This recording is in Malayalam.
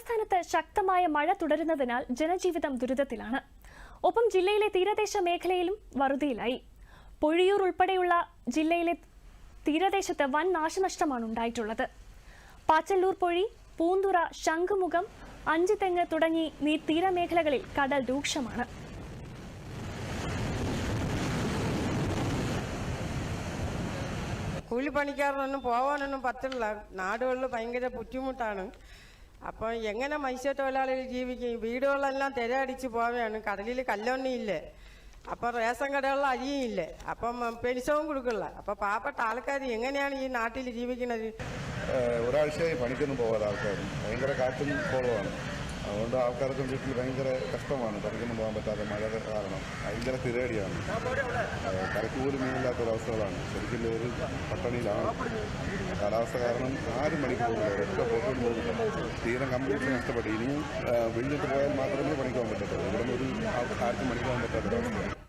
തലസ്ഥാനത്ത് ശക്തമായ മഴ തുടരുന്നതിനാൽ ജനജീവിതം ദുരിതത്തിലാണ്. ഒപ്പം ജില്ലയിലെ തീരദേശ മേഖലയിലും വറുതിയിലായി. പൊഴിയൂർ ഉൾപ്പെടെയുള്ള ജില്ലയിലെ തീരദേശത്ത് വൻ നാശനഷ്ടമാണ് ഉണ്ടായിട്ടുള്ളത്. പാച്ചല്ലൂർ പൊഴി പൂന്തുറ ശംഖുമുഖം അഞ്ചുതെങ്ങ് തുടങ്ങി നീ തീരമേഖലകളിൽ കടൽ രൂക്ഷമാണ്. കൂലിപ്പണിക്കാരനൊന്നും പോകാനൊന്നും പറ്റില്ല. നാടുകളിൽ ഭയങ്കര ബുദ്ധിമുട്ടാണ്. അപ്പം എങ്ങനെ മത്സ്യത്തൊഴിലാളികൾ ജീവിക്കും? വീടുകളെല്ലാം തിരയടിച്ച് പോവുകയാണ്. കടലിൽ കല്ലൊണ്ണിയില്ലേ അപ്പം റേഷൻ കടകളിൽ അരിയില്ലേ? അപ്പം പെൻഷനും കൊടുക്കില്ല അപ്പം പാവപ്പെട്ട ആൾക്കാർ എങ്ങനെയാണ് ഈ നാട്ടിൽ ജീവിക്കുന്നത്? ഒരാഴ്ചയായി പണിക്കൊന്നും പോകാതെ ആൾക്കാർ ഭയങ്കര കാറ്റും കോളമാണ് അതുകൊണ്ട് ആൾക്കാർക്ക് വീട്ടിൽ ഭയങ്കര കഷ്ടമാണ്. പണിക്കൊന്നും പോകാൻ പറ്റാതെ മഴ കാരണം ഭയങ്കര തിരേടിയാണ് കരക്ക് പോലും മീനില്ലാത്ത ഒരവസ്ഥകളാണ്. ശരിക്കും ഒരു പട്ടണിയിലാണ്. കാലാവസ്ഥ കാരണം ആറ് പോകില്ല ഒറ്റ പോക്കോട്ട് തീരം കംപ്ലീറ്റ് നഷ്ടപ്പെട്ടു. ഇനിയും ഏഹ് പോയാൽ മാത്രമേ പണിക്കാൻ പറ്റത്തുള്ളൂ. ഇവിടെ നിന്ന് ഒരു ആർക്കും പണിക്കാൻ പറ്റാത്ത